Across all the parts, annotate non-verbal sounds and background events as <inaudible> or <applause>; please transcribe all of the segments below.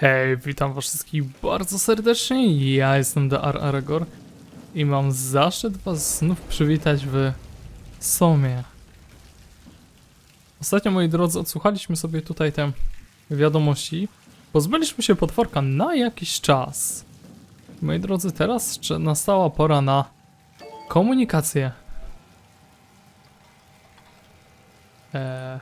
Hej, witam was wszystkich bardzo serdecznie, ja jestem DR Aragor i mam zaszczyt was znów przywitać w Somie. Ostatnio, moi drodzy, odsłuchaliśmy sobie tutaj te wiadomości. Pozbyliśmy się potworka na jakiś czas. Moi drodzy, teraz nastała pora na komunikację. Eee,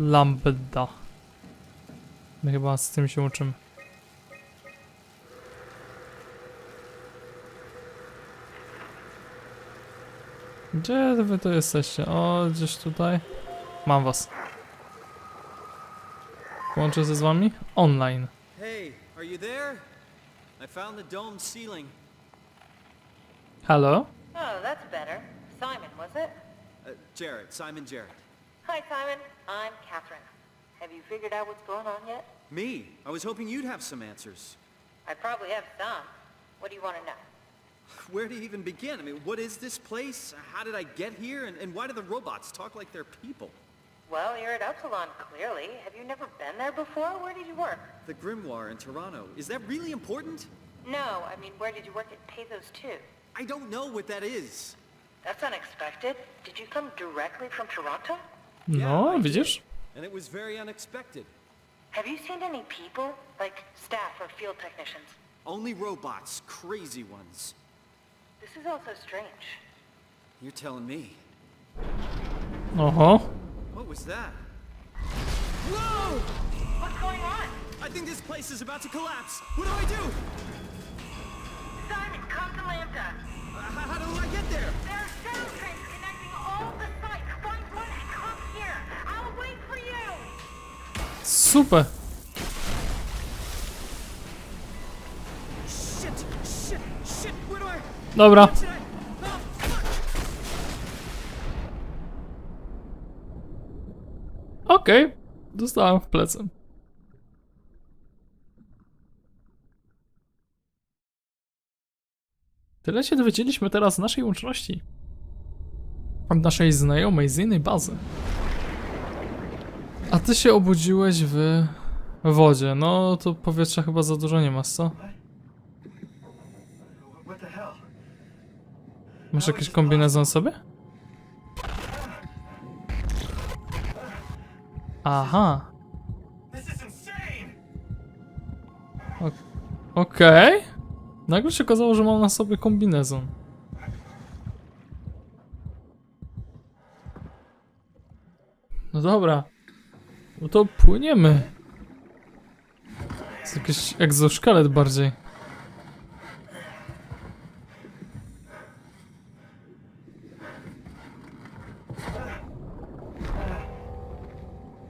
Lambda. My chyba z tym się uczymy. Gdzie wy to jesteście? O, gdzieś tutaj. Mam was. Łączę się z wami? Online. Hey, are you there? I found the dome ceiling. Halo? Oh, that's better. Simon, was it? Uh, Jarrett, Simon Jarrett. Hi, Simon. I'm Catherine. Have you figured out what's going on yet? Me? I was hoping you'd have some answers. I probably have some. What do you want to know? Where to even begin? I mean, what is this place? How did I get here? And, and why do the robots talk like they're people? Well, you're at Upsilon, clearly. Have you never been there before? Where did you work? The Grimoire in Toronto. Is that really important? No, I mean, where did you work at Pathos 2? I don't know what that is. That's unexpected. Did you come directly from Toronto? No, widzisz? And it was very unexpected. Have you seen any people? Like staff or field technicians? Only robots, crazy ones. This is all so strange. You're telling me. Oho. What was that? Whoa! What's going on? I think this place is about to collapse. What do I do? Simon, come to Lambda. Uh, how, how do I get there? There are shuttle Super. Dobra. Okej. Dostałem w plecy. Tyle się dowiedzieliśmy teraz z naszej łączności. Od naszej znajomej z innej bazy. A ty się obudziłeś w wodzie. No to powietrza chyba za dużo nie masz, co? Masz jakiś kombinezon sobie? Aha. Okej. Nagle się okazało, że mam na sobie kombinezon. No dobra. No to płyniemy. jest jakiś egzoszkielet bardziej.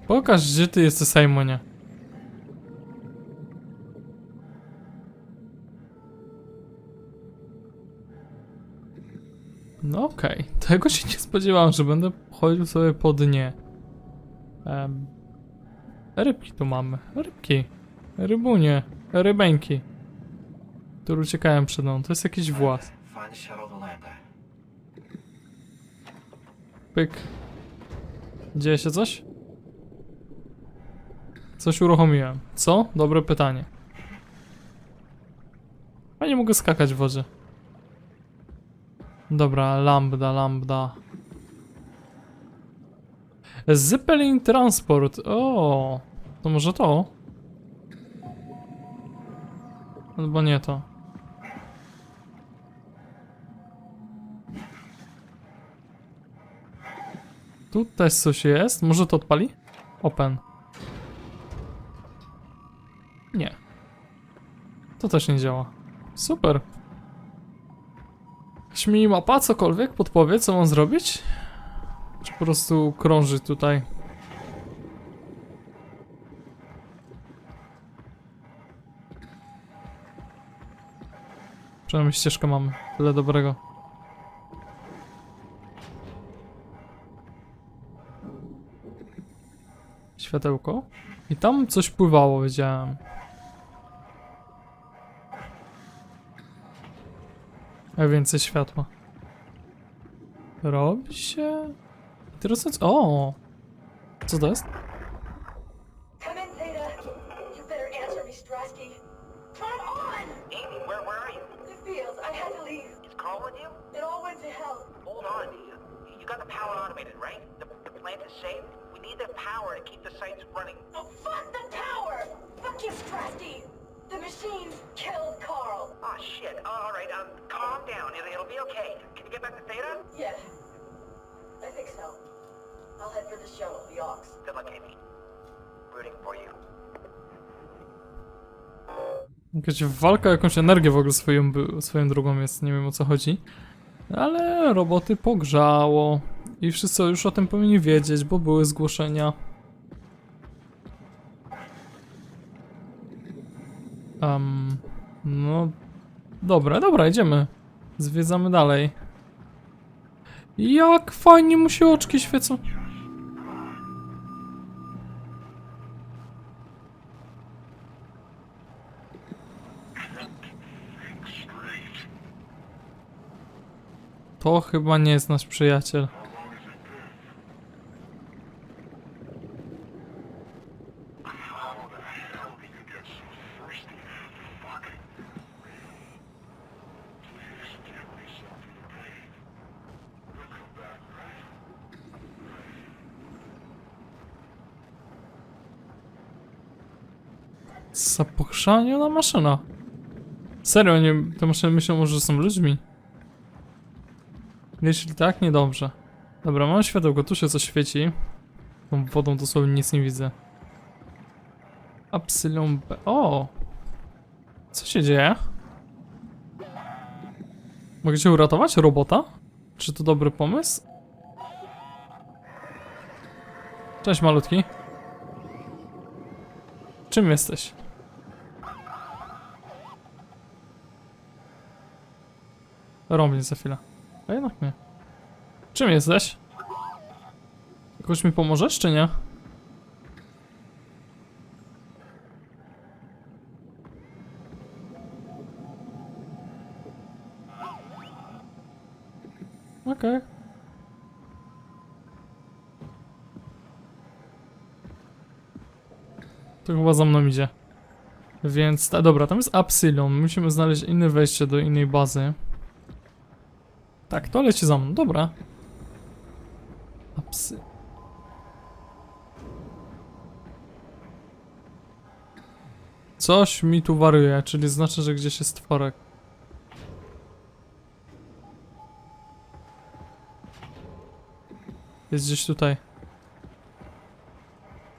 Pokaż, gdzie ty jesteś, Simonie. No okej, tego się nie spodziewałem, że będę chodził sobie po dnie. Em, rybki tu mamy, rybki, rybunie, rybeńki, które uciekają przed mną, to jest jakiś włas. Pyk. Dzieje się coś? Coś uruchomiłem. Co? Dobre pytanie. Ja nie mogę skakać w wodzie. Dobra, lambda, lambda. Zeppelin Transport. O, to może to? Albo nie to. Tu też coś jest. Może to odpali? Open. Nie. To też nie działa. Super. Jakaś mini mapa, cokolwiek podpowie, co mam zrobić? Czy po prostu krążyć tutaj? Przynajmniej ścieżkę mamy. Tyle dobrego. Światełko. I tam coś pływało, wiedziałem. A więcej światła. Robi się. Interesujące. O! Co to jest? Yeah. I think so. I'll head for the shuttle, the Ox. Good luck, Amy. Rooting for you. Jakaś walka o jakąś energię w ogóle swoją, swoją drugą jest, nie wiem o co chodzi. Ale roboty pogrzało. I wszyscy już o tym powinni wiedzieć, bo były zgłoszenia. Um, no, dobra, dobra, idziemy. Zwiedzamy dalej. Jak fajnie mu się oczki świecą. To chyba nie jest nasz przyjaciel. Zapochrzaniona maszyna. Serio, nie, te maszyny myślą może, że są ludźmi. Jeśli tak, niedobrze. Dobra, mam światełko, tu się coś świeci. Tą wodą dosłownie nic nie widzę. Epsilon B. O! Co się dzieje? Mogę cię uratować? Robota? Czy to dobry pomysł? Cześć malutki. Czym jesteś? Robię za chwilę. A jednak nie. Czym jesteś? Jakoś mi pomożesz, czy nie? Okej. To chyba za mną idzie. Więc, ta, dobra, tam jest Epsilon. Musimy znaleźć inne wejście do innej bazy. Tak, to leci za mną, dobra. A psy. Coś mi tu wariuje, czyli znaczy, że gdzieś jest tworek. Jest gdzieś tutaj.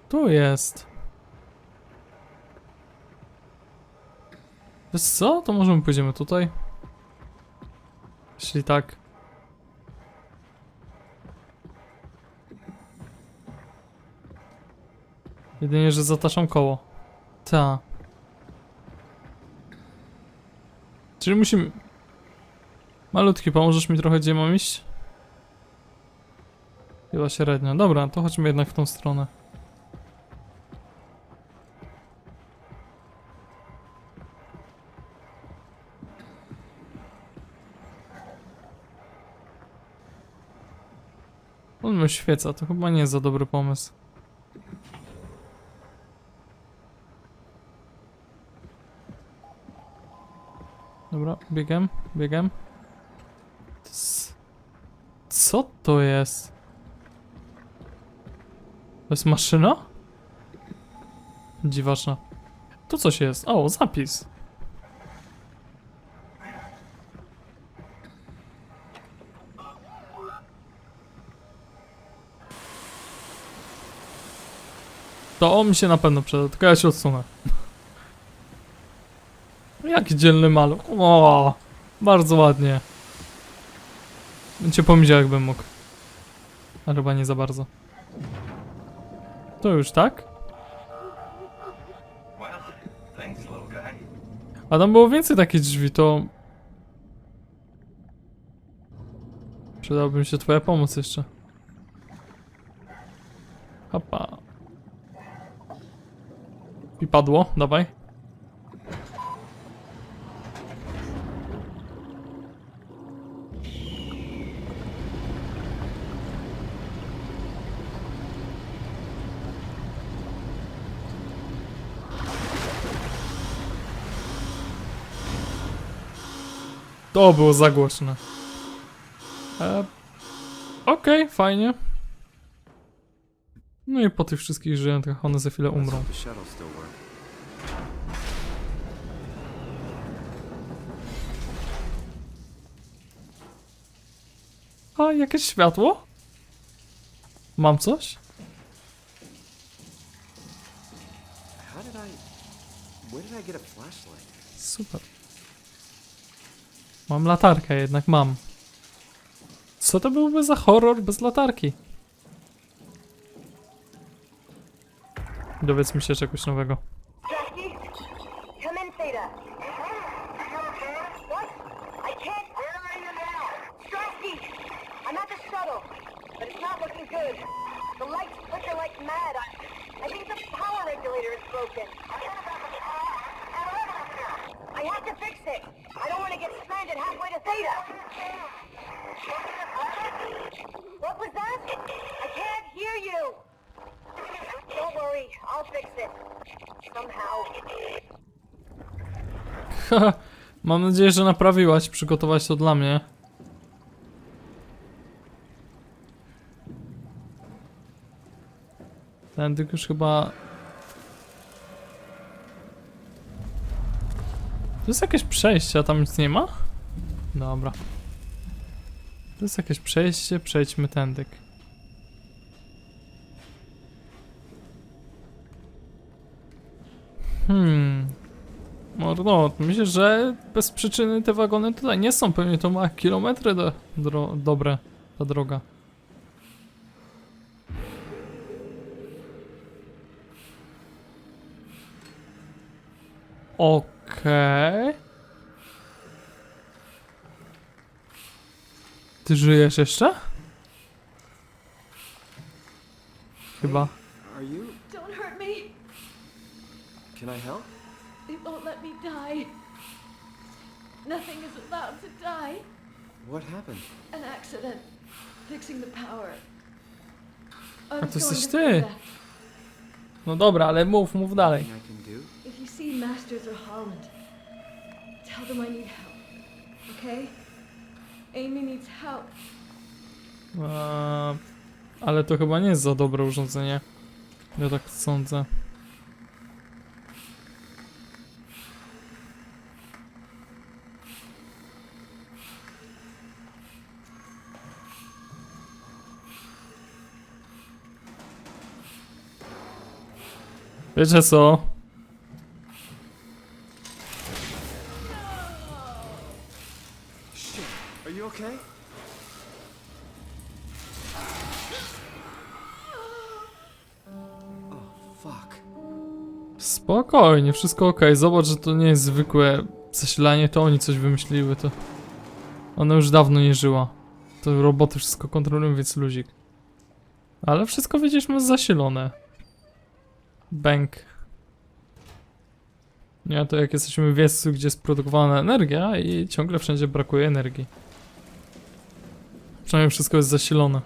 Tu jest. Wiesz co? To może my pójdziemy tutaj? Jeśli tak. Jedynie, że zataczam koło. Ta. Czyli musimy... Malutki, pomożesz mi trochę, gdzie mam iść? Chyba średnio. Dobra, to chodźmy jednak w tą stronę. On mnie świeca, to chyba nie jest za dobry pomysł. Dobra. To jest- Co to jest? To jest maszyna? Dziwaczna. Tu coś jest. O, zapis. To on mi się na pewno przyda, tylko ja się odsunę. Jaki dzielny maluch. O, bardzo ładnie. Bym cię pomidział jakbym mógł. Ale chyba nie za bardzo. To już tak? A tam było więcej takich drzwi, to... Przydałby mi się twoja pomoc jeszcze. Hopa. I padło, dawaj. To było za głośne. E, Okej, fajnie. No i po tych wszystkich żyjących one za chwilę umrą. A, jakieś światło? Mam coś? How did I... Where did I get a flashlight? Super. Mam latarkę, jednak mam. Co to byłby za horror bez latarki? Dowiedz mi się czegoś nowego. Strasky? Come in, Theta. What? I can't. Where are you now? Strasky! I'm at the shuttle, but it's not looking good. The lights flicker like mad. I, I think the power regulator is broken. I have to fix it. I don't want to get stranded halfway to Theta. What was that? I can't hear you. Don't worry, I'll fix it. Somehow. Haha, Mam nadzieję, że naprawiłaś, przygotować to dla mnie. Ten tylko już chyba... To jest jakieś przejście, a tam nic nie ma? Dobra. To jest jakieś przejście, przejdźmy tędyk. Mordo, myślę, że bez przyczyny te wagony tutaj nie są. Pewnie to ma kilometry do, dro, dobre ta droga. Okej. Ty żyjesz jeszcze? Chyba. Are you... Don't hurt me. Can I help? They won't let me die. Nothing is allowed to die. What happened? An accident. Fixing the power. I A to jesteś ty. No dobra, ale mów, mów dalej. Anything I can do? If you see Masters or Holland, tell them I need help. Okay? Amy needs help. Eee, ale to chyba nie jest za dobre urządzenie. Ja tak sądzę. Wiecie co? Shit. Are you okay? Oh. Spokojnie, wszystko ok. Zobacz, że to nie jest zwykłe zasilanie, to oni coś wymyśliły, to... Ona już dawno nie żyła. To roboty wszystko kontrolują, więc luzik. Ale wszystko widzisz, ma zasilone. Bank. Nie, to jak jesteśmy w miejscu, gdzie jest produkowana energia i ciągle wszędzie brakuje energii. Przynajmniej wszystko jest zasilone.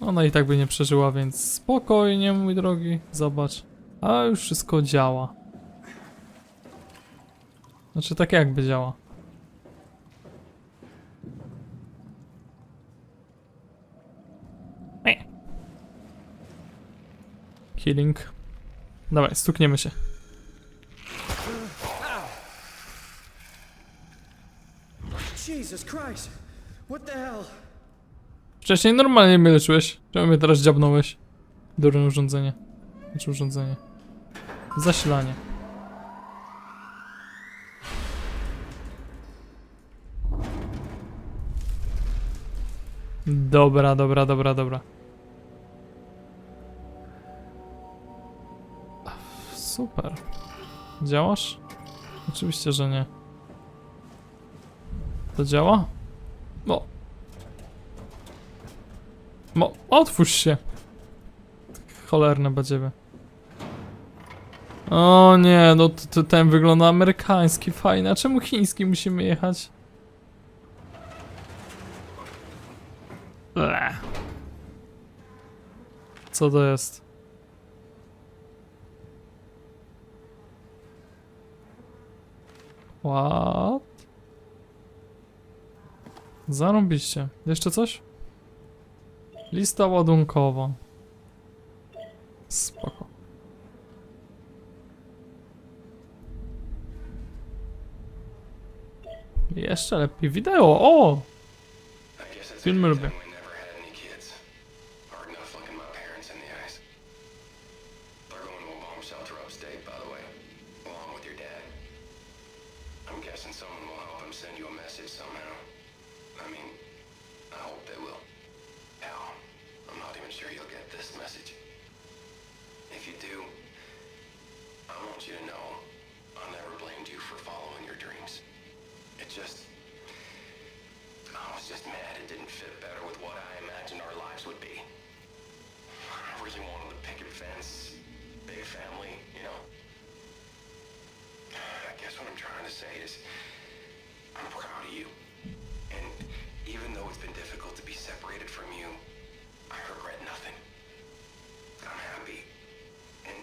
Ona i tak by nie przeżyła, więc spokojnie, mój drogi, zobacz. A już wszystko działa. Znaczy tak jakby działa. Healing. Dawaj, stukniemy się. Jesus Christ! What the hell? Wcześniej normalnie mnie leczyłeś. Czemu mnie teraz dziabnąłeś? Durne urządzenie. Znaczy urządzenie. Zasilanie. Dobra, dobra, dobra, dobra. Super. Działasz? Oczywiście, że nie. To działa? No, Mo, otwórz się. Cholerne badziewy. O nie, no to, ten wygląda amerykański, fajny. A czemu chiński musimy jechać? Ble. Co to jest? What? Zarąbiście. Jeszcze coś? Lista ładunkowa. Spoko. Jeszcze lepiej wideo. O! Film lubię. I'm someone will help him send you a message somehow. I mean, I hope they will. Hell, I'm not even sure you'll get this message. If you do, I want you to know I never blamed you for following your dreams. It just I was just mad it didn't fit better with what I imagined our lives would be. I really wanted a picket fence, big family, say is, I'm proud of you. And even though it's been difficult to be separated from you, I regret nothing. I'm happy. And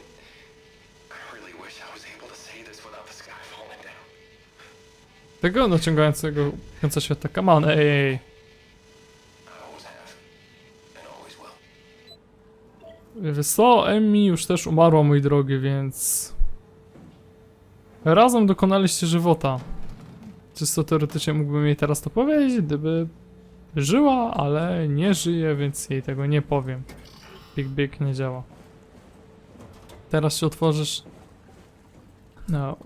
I really wish I was able to say this without the sky <laughs> falling down. Tego naciągającego końca świata. Come on, ej, ej. Wiesz co, Emmy już też umarła, mój drogi, więc... Razem dokonaliście żywota. Czysto teoretycznie mógłbym jej teraz to powiedzieć, gdyby żyła, ale nie żyje, więc jej tego nie powiem. Big Big nie działa. Teraz się otworzysz. No.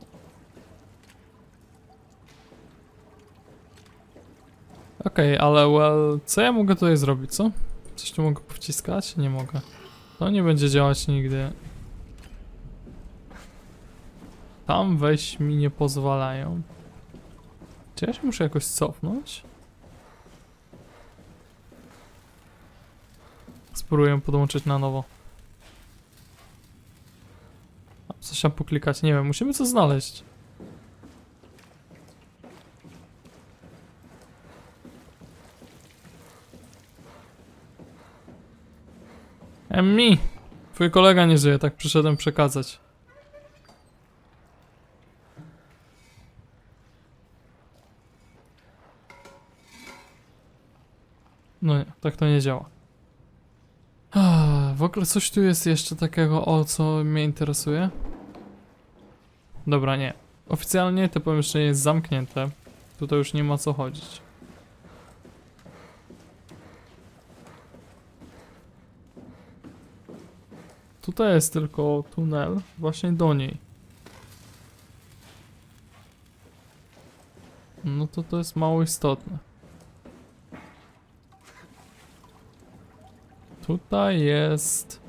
Okej, ale well, co ja mogę tutaj zrobić, co? Coś tu mogę powciskać? Nie mogę. To nie będzie działać nigdy. Tam wejść mi nie pozwalają. Czy ja się muszę jakoś cofnąć? Spróbuję podłączyć na nowo. Coś tam poklikać, nie wiem, musimy coś znaleźć. Emmi! Twój kolega nie żyje, tak przyszedłem przekazać. No nie, tak to nie działa. W ogóle coś tu jest jeszcze takiego, o co mnie interesuje? Dobra, nie. Oficjalnie to pomieszczenie jest zamknięte. Tutaj już nie ma co chodzić. Tutaj jest tylko tunel właśnie do niej. No to to jest mało istotne. Tutaj jest...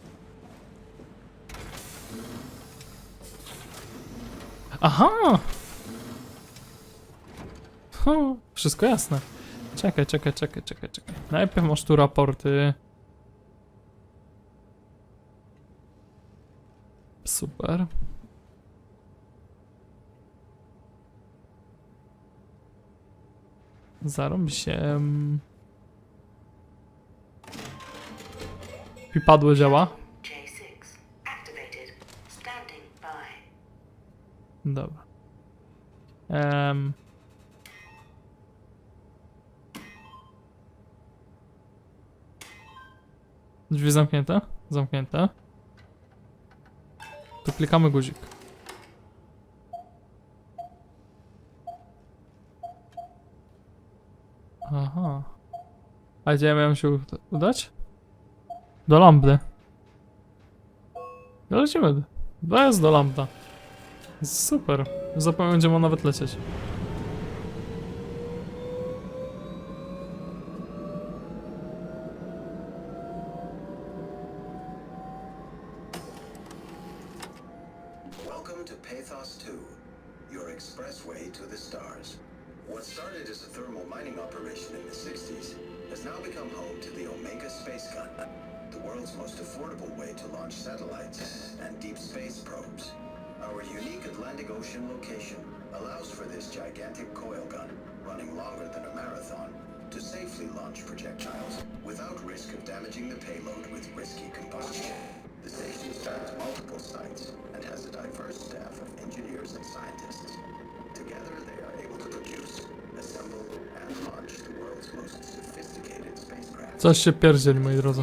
Aha! Wszystko jasne. Czekaj, czekaj, czekaj, czekaj, czekaj. Najpierw masz tu raporty. Super. Zarąb się. Pipadło działa. J6 activated. Standing by. Dobra. Em. Drzwi zamknięte? Zamknięte. Tu klikamy guzik. Aha. A gdzie ja miałem się uda- udać? Do lampy. No lecimy. Bez do lampta. Super. Zapomniałem, gdzie ma nawet lecieć. affordable way to launch satellites and deep space probes. Our unique Atlantic Ocean location allows for this gigantic coil gun, running longer than a marathon, to safely launch projectiles without risk of damaging the payload with risky combustion. The station spans multiple sites and has a diverse staff of engineers and scientists. Together, they are able to produce, assemble, and launch the world's most sophisticated spacecraft. Co się pierdzieli, moi drodzy.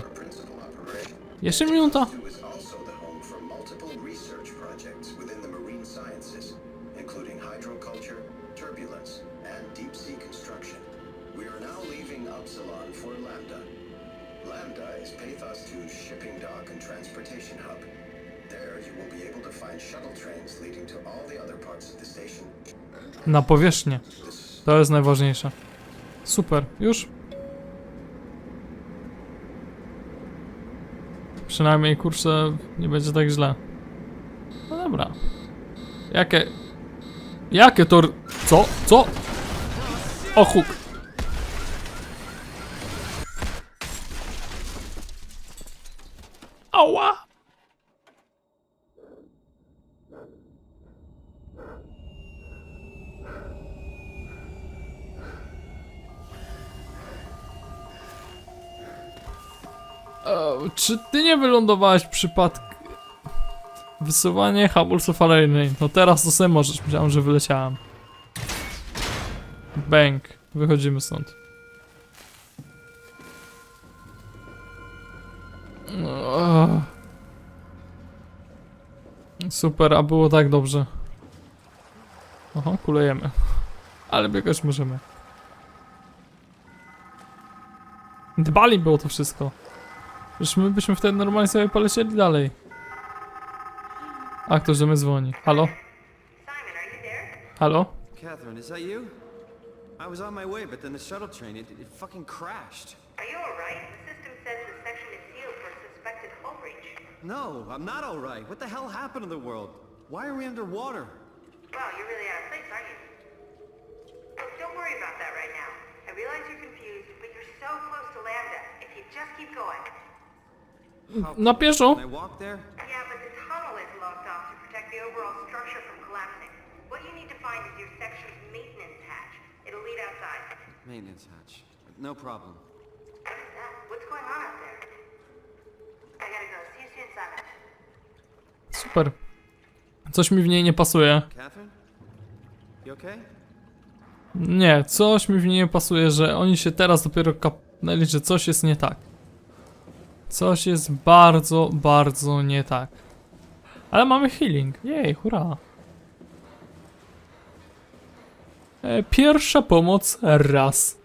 The station. Na powierzchnię. To jest najważniejsze. Super, już? Przynajmniej kurczę nie będzie tak źle. No dobra. Jakie. Jakie to. Co? Co? O huk. Ała! E, czy ty nie wylądowałeś przypadkiem? Wysuwanie hamulców awaryjnej. No teraz to sobie możesz. Myślałem, że wyleciałem. Bęk. Wychodzimy stąd. Super, a było tak dobrze. Oho, kulejemy. Ale biegać możemy. Dbali było to wszystko. Przecież my byśmy wtedy normalnie sobie polecieli dalej. A ktoś do mnie dzwoni. Halo? Simon, are you there? Halo? Catherine, is that you? I was on my way, but then the shuttle train, it, it fucking crashed. Are you alright? The system says the section is sealed for suspected hull breach. No, I'm not alright. What the hell happened to the world? Why are we underwater? Wow, you're really out of place, aren't you? Look, don't worry about that right now. I realize you're confused, but you're so close to Lambda. If you just keep going. Na pieszo? Can I walk there? Yeah, but the tunnel is locked off to protect the overall structure from collapsing. What you need to find is your section's maintenance hatch. It'll lead outside. Maintenance hatch. No problem. Yeah, what's going on out there? I gotta go. See you soon, Simon. Super. Coś mi w niej nie pasuje. Catherine? You okay? Nie, coś mi w niej nie pasuje, że oni się teraz dopiero kapnęli, że coś jest nie tak. Coś jest bardzo, bardzo nie tak. Ale mamy healing. Jej, hurra. E, pierwsza pomoc raz.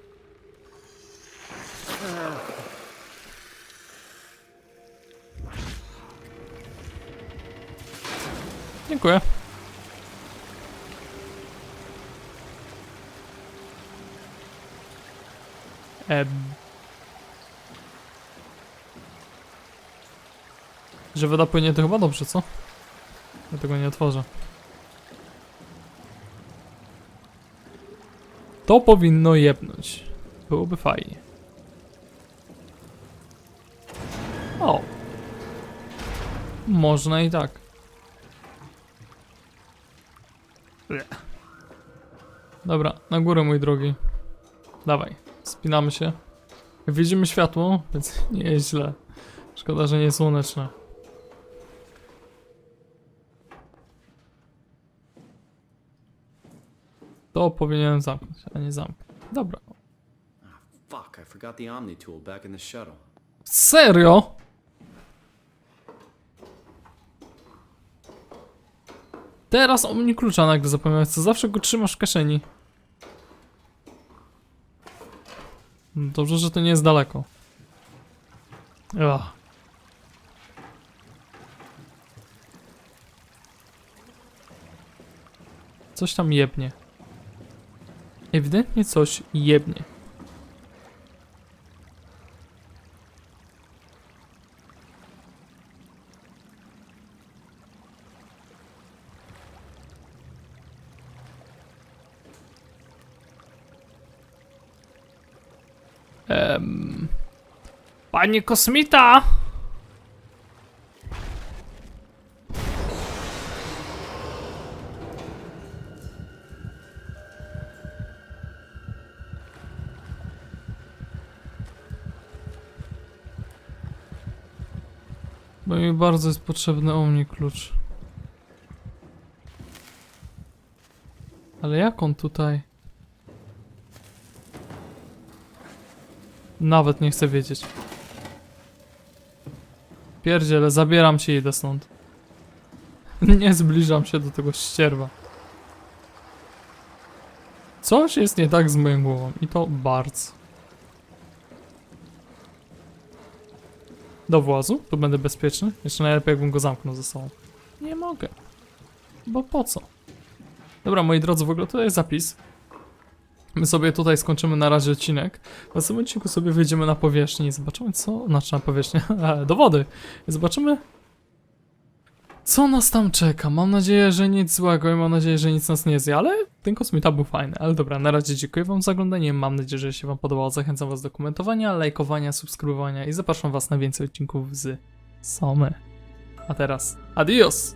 Dziękuję. Em. Że woda płynie to chyba dobrze, co? Ja tego nie otworzę. To powinno jebnąć. Byłoby fajnie. O. Można i tak. Dobra, na górę mój drogi. Dawaj, spinamy się. Widzimy światło, więc <laughs> nie jest źle. Szkoda, że nie słoneczne. To powinienem zamknąć, a nie zamknąć. Dobra. Fuck, I forgot the Omni tool back in the shuttle. Serio? Teraz o mnie klucza nagle zapomniałeś, co zawsze go trzymasz w kieszeni. Dobrze, że to nie jest daleko. Ach. Coś tam jebnie. Ewidentnie coś jebnie. Panie kosmita! Bo mi bardzo jest potrzebny omni klucz. Ale jak on tutaj? Nawet nie chcę wiedzieć. Pierdziele, zabieram cię i idę stąd. <laughs> Nie zbliżam się do tego ścierwa. Coś jest nie tak z moją głową i to bardzo. Do włazu? Tu będę bezpieczny? Jeszcze najlepiej jakbym go zamknął ze sobą. Nie mogę. Bo po co? Dobra, moi drodzy, w ogóle tutaj jest zapis. My sobie tutaj skończymy na razie odcinek. W następnym odcinku sobie wyjdziemy na powierzchnię i zobaczymy co... Znaczy na powierzchnię, <laughs> do wody. I zobaczymy co nas tam czeka. Mam nadzieję, że nic złego i mam nadzieję, że nic nas nie zje, ale ten kosmita był fajny. Ale dobra, na razie dziękuję wam za oglądanie. Mam nadzieję, że się wam podobało. Zachęcam was do komentowania, lajkowania, subskrybowania i zapraszam was na więcej odcinków z Somy. A teraz adios!